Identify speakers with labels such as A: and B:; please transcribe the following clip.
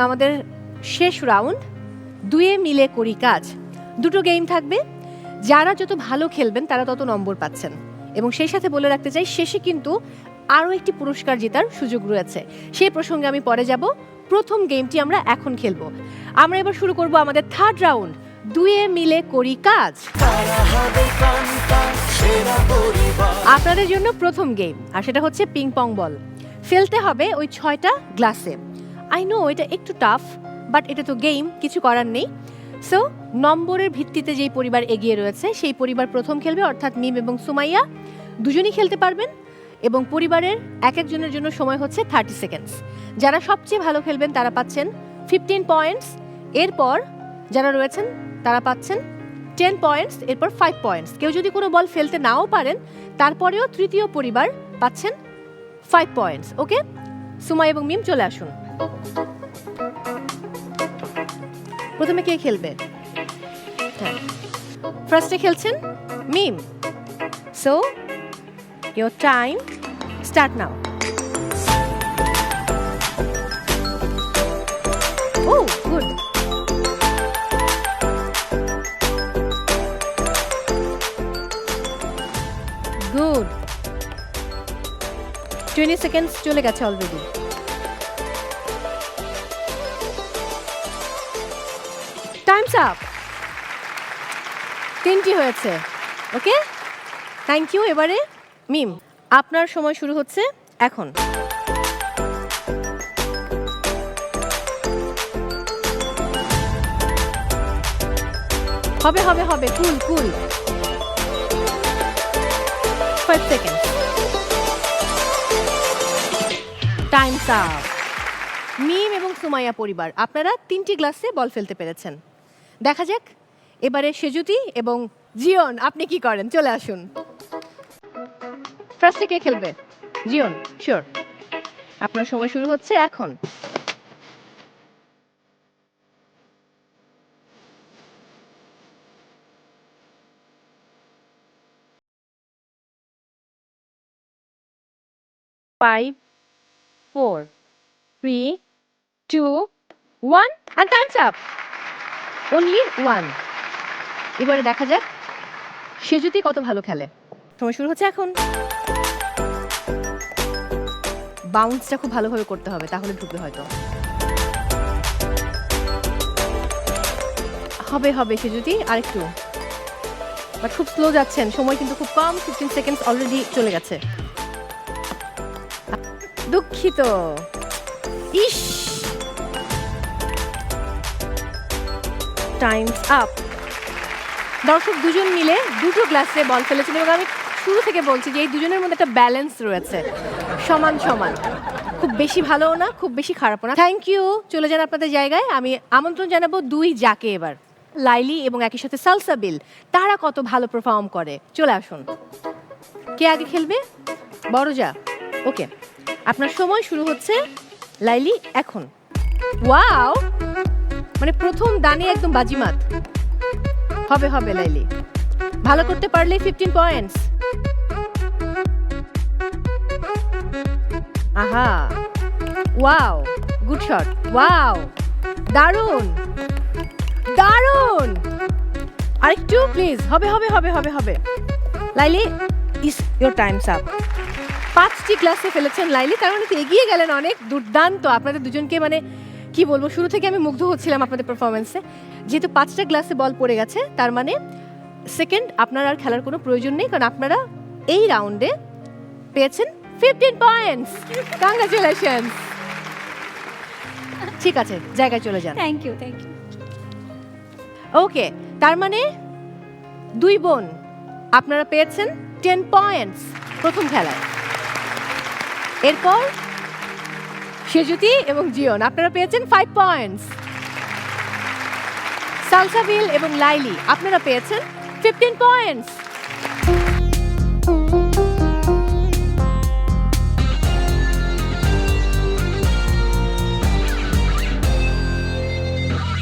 A: আমাদের শেষ রাউন্ড। দুয়ে মিলে করি কাজ। দুটো গেম থাকবে। যারা যত ভালো খেলবেন, তারা তত নম্বর পাচ্ছেন। এবং সেই সাথে বলে রাখতে চাই, শেষে কিন্তু আরও একটি পুরস্কার জেতার সুযোগ রয়েছে। সেই প্রসঙ্গে আমি পরে যাব। প্রথম গেমটি আমরা এখন খেলব। আমরা এবার শুরু করব আমাদের থার্ড রাউন্ড দুয়ে মিলে করি কাজ। আপনাদের জন্য প্রথম গেম আর সেটা হচ্ছে পিং পং বল ফেলতে হবে ওই ছয়টা গ্লাসে আই নো এটা একটু টাফ বাট এটা তো গেম কিছু করার নেই। সো নম্বরের ভিত্তিতে যেই পরিবার এগিয়ে রয়েছে, সেই পরিবার প্রথম খেলবে, অর্থাৎ মিম এবং সুমাইয়া। দুজনই খেলতে পারবেন এবং পরিবারের এক একজনের জন্য সময় হচ্ছে থার্টি সেকেন্ডস যারা সবচেয়ে ভালো খেলবেন, তারা পাচ্ছেন ফিফটিন পয়েন্টস এরপর যারা রয়েছেন, তারা পাচ্ছেন টেন পয়েন্টস এরপর ফাইভ পয়েন্টস কেউ যদি কোনো বল ফেলতে নাও পারেন, তারপরেও তৃতীয় পরিবার পাচ্ছেন ফাইভ পয়েন্টস ওকে সুমা এবং মিম চলে আসুন। প্রথমে কে খেলবে? হ্যাঁ। ফার্স্টে খেলছেন Mim. So your time start now good good twenty seconds চলে গেছে অলরেডি টাইমস আপ তিনটি হয়েছে ওকে থ্যাংক ইউ এবারে মিম, আপনার সময় শুরু হচ্ছে এখন। হবে হবে হবে cool cool five second time's up Mim এবং সুমাইয়া পরিবার, আপনারা তিনটি গ্লাসে বল ফেলতে পেরেছেন। দেখা যাক। এবারে সেজুতি এবং জিওন আপনি কি করেন? চলে আসুন। ফার্স্টে কে খেলবে? জিওন শিওর আপনার সময় শুরু হচ্ছে এখন। Five four three two one and time's up only one এবারে দেখা যাক সে যদি কত ভালো খেলে। সময় শুরু হচ্ছে এখন? বাউন্সটা খুব ভালোভাবে করতে হবে তাহলে ঢুকবে হয়তো। হবে হবে সে যদি আরেকটু। বাট খুব স্লো যাচ্ছেন সময় কিন্তু খুব কম ফিফটিন সেকেন্ডস অলরেডি চলে গেছে। দুঃখিত। ইস! টাইমস আপ দর্শক দুজন মিলে দুটো গ্লাসে বল ফেলেছেন এবং আমি শুরু থেকে বলছি যে এই দুজনের মধ্যে একটা ব্যালেন্স রয়েছে। সমান সমান। খুব বেশি ভালোও না, খুব বেশি খারাপও না। থ্যাংক ইউ চলে যান আপনাদের জায়গায়। আমি আমন্ত্রণ জানাব দুই যাকে এবার। লাইলি এবং একই সাথে সালসাবিল তারা কত ভালো পারফর্ম করে। চলে আসুন। কে আগে খেলবে? বড় যা ওকে আপনার সময় শুরু হচ্ছে লাইলি এখন। ওয়াও মানে প্রথম দানে একদম বাজিমাত। হবে হবে, লাইলি। ভালো করতে পারলে ফিফটিন পয়েন্টস আহা। ওয়াও গুড শট ওয়াও দারুণ। দারুণ। আরেকটু প্লিজ হবে হবে হবে হবে হবে। Laily is your time's up পাঁচটি ক্লাসে ফেলেছেন লাইলি, তার মানে এগিয়ে গেলেন অনেক দুর্দান্ত। আপনাদের দুজনকে মানে কি বলব শুরু থেকে আমি মুগ্ধ হচ্ছিলাম আপনাদের পারফরমেন্সে যেহেতু পাঁচটা গ্লাসে বল পড়ে গেছে তার মানে সেকেন্ড আপনার আর খেলার কোনো প্রয়োজন নেই কারণ আপনারা এই রাউন্ডে পেয়েছেন ফিফটিন পয়েন্টস কংগ্রাচুলেশন ঠিক আছে জায়গায় চলে যান।
B: Thank you thank you
A: okay তার মানে দুই বোন আপনারা পেয়েছেন টেন পয়েন্টস প্রথম খেলায়। এরপর সেজুতি এবং জিওন। আপনারা পেয়েছেন ফাইভ পয়েন্টস সালসাবিল এবং লাইলি আপনারা পেয়েছেন ফিফটিন পয়েন্টস